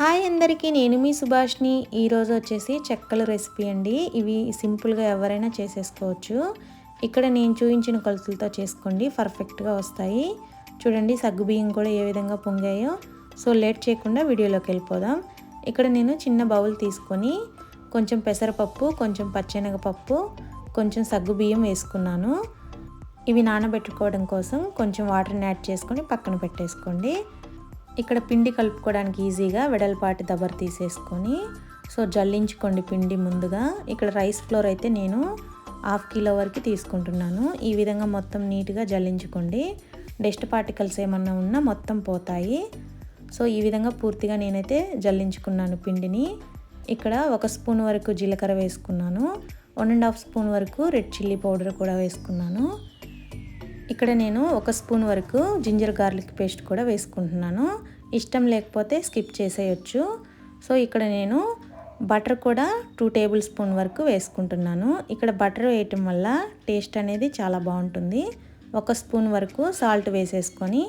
Hi అందరికీ నేను మీ సుభాష్ని. ఈరోజు వచ్చేసి చెక్కల రెసిపీ అండి. ఇవి సింపుల్గా ఎవరైనా చేసేసుకోవచ్చు. ఇక్కడ నేను చూపించిన కొలతలతో చేసుకోండి పర్ఫెక్ట్గా వస్తాయి. చూడండి సగ్గు బియ్యం కూడా ఏ విధంగా పొంగాయో. సో లేట్ చేయకుండా వీడియోలోకి వెళ్ళిపోదాం. ఇక్కడ నేను చిన్న బౌల్ తీసుకొని కొంచెం పెసరపప్పు కొంచెం పచ్చెనగపప్పు కొంచెం సగ్గు బియ్యం వేసుకున్నాను. ఇవి నానబెట్టుకోవడం కోసం కొంచెం వాటర్ని యాడ్ చేసుకొని పక్కన పెట్టేసుకోండి. ఇక్కడ పిండి కలుపుకోవడానికి ఈజీగా వెడల్పాటి దబర్ తీసేసుకొని సో జల్లించుకోండి పిండి ముందుగా. ఇక్కడ రైస్ ఫ్లోర్ అయితే నేను హాఫ్ కిలో వరకు తీసుకుంటున్నాను. ఈ విధంగా మొత్తం నీట్గా జల్లించుకోండి. డస్ట్ పార్టికల్స్ ఏమన్నా ఉన్నా మొత్తం పోతాయి. సో ఈ విధంగా పూర్తిగా నేనైతే జల్లించుకున్నాను పిండిని. ఇక్కడ ఒక స్పూన్ వరకు జీలకర్ర వేసుకున్నాను. వన్ అండ్ హాఫ్ స్పూన్ వరకు రెడ్ చిల్లీ పౌడర్ కూడా వేసుకున్నాను. ఇక్కడ నేను ఒక స్పూన్ వరకు జింజర్ గార్లిక్ పేస్ట్ కూడా వేసుకుంటున్నాను. ఇష్టం లేకపోతే స్కిప్ చేసేయచ్చు. సో ఇక్కడ నేను బటర్ కూడా టూ టేబుల్ స్పూన్ వరకు వేసుకుంటున్నాను. ఇక్కడ బటర్ వేయటం వల్ల టేస్ట్ అనేది చాలా బాగుంటుంది. ఒక స్పూన్ వరకు సాల్ట్ వేసేసుకొని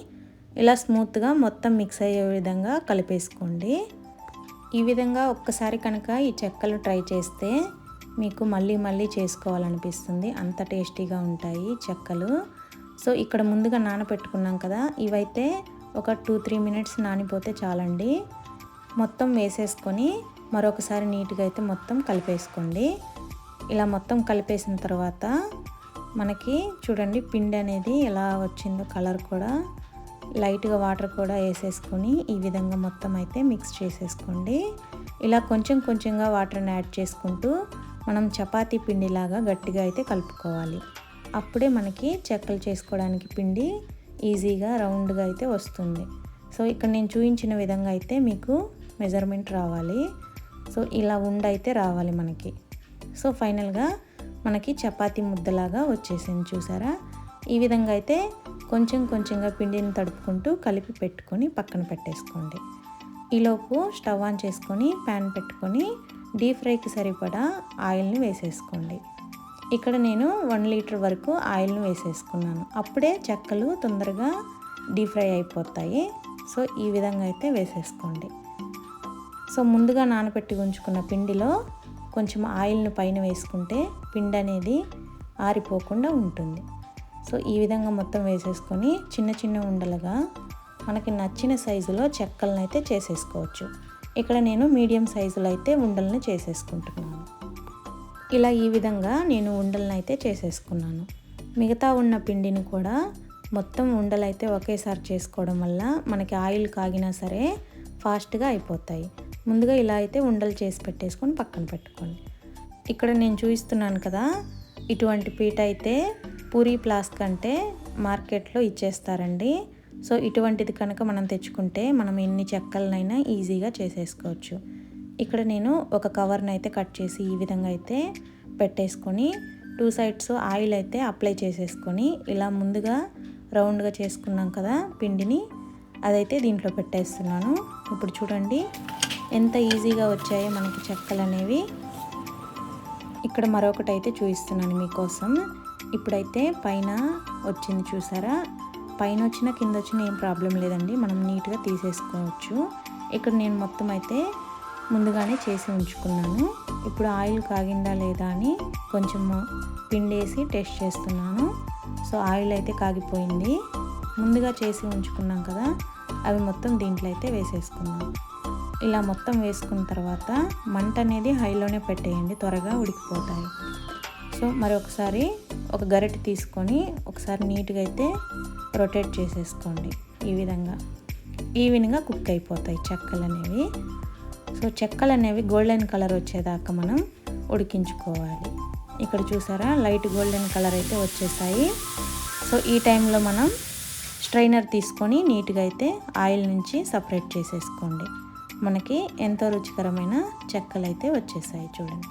ఇలా స్మూత్గా మొత్తం మిక్స్ అయ్యే విధంగా కలిపేసుకోండి. ఈ విధంగా ఒక్కసారి కనుక ఈ చెక్కలు ట్రై చేస్తే మీకు మళ్ళీ మళ్ళీ చేసుకోవాలనిపిస్తుంది. అంత టేస్టీగా ఉంటాయి చెక్కలు. సో ఇక్కడ ముందుగా నానబెట్టుకున్నాం కదా ఇవైతే ఒక టూ త్రీ మినిట్స్ నానిపోతే చాలండి. మొత్తం వేసేసుకొని మరొకసారి నీట్గా అయితే మొత్తం కలిపేసుకోండి. ఇలా మొత్తం కలిపేసిన తర్వాత మనకి చూడండి పిండి అనేది ఎలా వచ్చిందో కలర్ కూడా. లైట్గా వాటర్ కూడా వేసేసుకొని ఈ విధంగా మొత్తం అయితే మిక్స్ చేసేసుకోండి. ఇలా కొంచెం కొంచెంగా వాటర్ని యాడ్ చేసుకుంటూ మనం చపాతీ పిండిలాగా గట్టిగా అయితే కలుపుకోవాలి. అప్పుడే మనకి చెక్కలు చేసుకోవడానికి పిండి ఈజీగా రౌండ్గా అయితే వస్తుంది. సో ఇక్కడ నేను చూపించిన విధంగా అయితే మీకు మెజర్మెంట్ రావాలి. సో ఇలా ఉండైతే రావాలి మనకి. సో ఫైనల్గా మనకి చపాతీ ముద్దలాగా వచ్చేసింది చూసారా? ఈ విధంగా అయితే కొంచెం కొంచెంగా పిండిని తడుపుకుంటూ కలిపి పెట్టుకొని పక్కన పెట్టేసుకోండి. ఈలోపు స్టవ్ ఆన్ చేసుకొని ప్యాన్ పెట్టుకొని డీప్ ఫ్రైకి సరిపడా ఆయిల్ని వేసేసుకోండి. ఇక్కడ నేను వన్ లీటర్ వరకు ఆయిల్ను వేసేసుకున్నాను. అప్పుడే చెక్కలు తొందరగా డీప్ ఫ్రై అయిపోతాయి. సో ఈ విధంగా అయితే వేసేసుకోండి. సో ముందుగా నానబెట్టి ఉంచుకున్న పిండిలో కొంచెం ఆయిల్ని పైన వేసుకుంటే పిండి అనేది ఆరిపోకుండా ఉంటుంది. సో ఈ విధంగా మొత్తం వేసేసుకొని చిన్న చిన్న ఉండలుగా మనకి నచ్చిన సైజులో చెక్కలను అయితే చేసేసుకోవచ్చు. ఇక్కడ నేను మీడియం సైజులో అయితే ఉండలను చేసేసుకుంటున్నాను. ఇలా ఈ విధంగా నేను ఉండలను అయితే చేసేసుకున్నాను. మిగతా ఉన్న పిండిని కూడా మొత్తం ఉండలు అయితే ఒకేసారి చేసుకోవడం వల్ల మనకి ఆయిల్ కాగినా సరే ఫాస్ట్గా అయిపోతాయి. ముందుగా ఇలా అయితే ఉండలు చేసి పెట్టేసుకొని పక్కన పెట్టుకోండి. ఇక్కడ నేను చూపిస్తున్నాను కదా ఇటువంటి పీట అయితే పూరీ ప్లాస్క్ అంటే మార్కెట్లో ఇచ్చేస్తారండి. సో ఇటువంటిది కనుక మనం తెచ్చుకుంటే మనం ఎన్ని చెక్కలనైనా ఈజీగా చేసేసుకోవచ్చు. ఇక్కడ నేను ఒక కవర్ని అయితే కట్ చేసి ఈ విధంగా అయితే పెట్టేసుకొని టూ సైడ్స్ ఆయిల్ అయితే అప్లై చేసేసుకొని ఇలా ముందుగా రౌండ్గా చేసుకున్నాం కదా పిండిని అదైతే దీంట్లో పెట్టేస్తున్నాను. ఇప్పుడు చూడండి ఎంత ఈజీగా వచ్చాయో మనకి చెక్కలు అనేవి. ఇక్కడ మరొకటి అయితే చూపిస్తున్నాను మీకోసం. ఇప్పుడైతే పైన వచ్చింది చూసారా? పైన వచ్చిన కింద వచ్చిన ఏం ప్రాబ్లం లేదండి. మనం నీట్గా తీసేసుకోవచ్చు. ఇక్కడ నేను మొత్తం అయితే ముందుగానే చేసి ఉంచుకున్నాను. ఇప్పుడు ఆయిల్ కాగిందా లేదా అని కొంచెం పిండేసి టెస్ట్ చేస్తున్నాను. సో ఆయిల్ అయితే కాగిపోయింది. ముందుగా చేసి ఉంచుకున్నాం కదా అవి మొత్తం దీంట్లో అయితే వేసేసుకున్నాం ఇలా మొత్తం వేసుకున్న తర్వాత మంట అనేది హైలోనే పెట్టేయండి త్వరగా ఉడికిపోతాయి. సో మరి ఒకసారి ఒక గరిటె తీసుకొని ఒకసారి నీట్గా అయితే రొటేట్ చేసేసుకోండి. ఈ విధంగా ఈవెన్గా కుక్ అయిపోతాయి చెక్కలు అనేవి సో చెక్కలు అనేవి గోల్డెన్ కలర్ వచ్చేదాకా మనం ఉడికించుకోవాలి. ఇక్కడ చూసారా? లైట్ గోల్డెన్ కలర్ అయితే వచ్చేసాయి. సో ఈ టైంలో మనం స్ట్రైనర్ తీసుకొని నీట్గా అయితే ఆయిల్ నుంచి సపరేట్ చేసేసుకోండి. మనకి ఎంతో రుచికరమైన చెక్కలు అయితే వచ్చేసాయి చూడండి.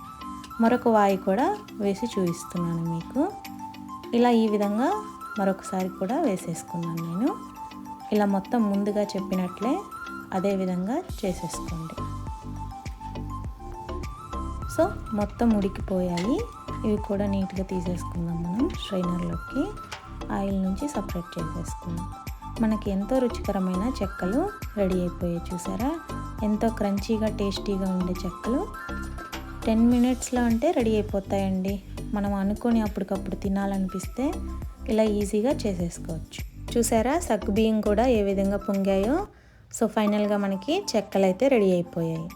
మరొక వాయి కూడా వేసి చూపిస్తున్నాను మీకు. ఇలా ఈ విధంగా మరొకసారి కూడా వేసేసుకున్నాను నేను. ఇలా మొత్తం ముందుగా చెప్పినట్లే అదే విధంగా చేసేసుకోండి. సో మొత్తం ఉడికిపోయాయి. ఇవి కూడా నీట్గా తీసేసుకుందాం మనం స్ట్రైనర్లోకి. ఆయిల్ నుంచి సపరేట్ చేసేసుకుందాం. మనకి ఎంతో రుచికరమైన చెక్కలు రెడీ అయిపోయాయి చూసారా? ఎంతో క్రంచీగా టేస్టీగా ఉండే చెక్కలు టెన్ మినిట్స్లో అంటే రెడీ అయిపోతాయండి. మనం అనుకొని అప్పటికప్పుడు తినాలనిపిస్తే ఇలా ఈజీగా చేసేసుకోవచ్చు. చూసారా? సగ్గుబియ్యం కూడా ఏ విధంగా పొంగాయో? సో ఫైనల్గా మనకి చెక్కలు అయితే రెడీ అయిపోయాయి.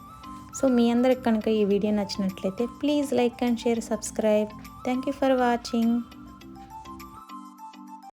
సో మీ అందరికి కనుక ఈ వీడియో నచ్చినట్లయితే please like and share subscribe. Thank you for watching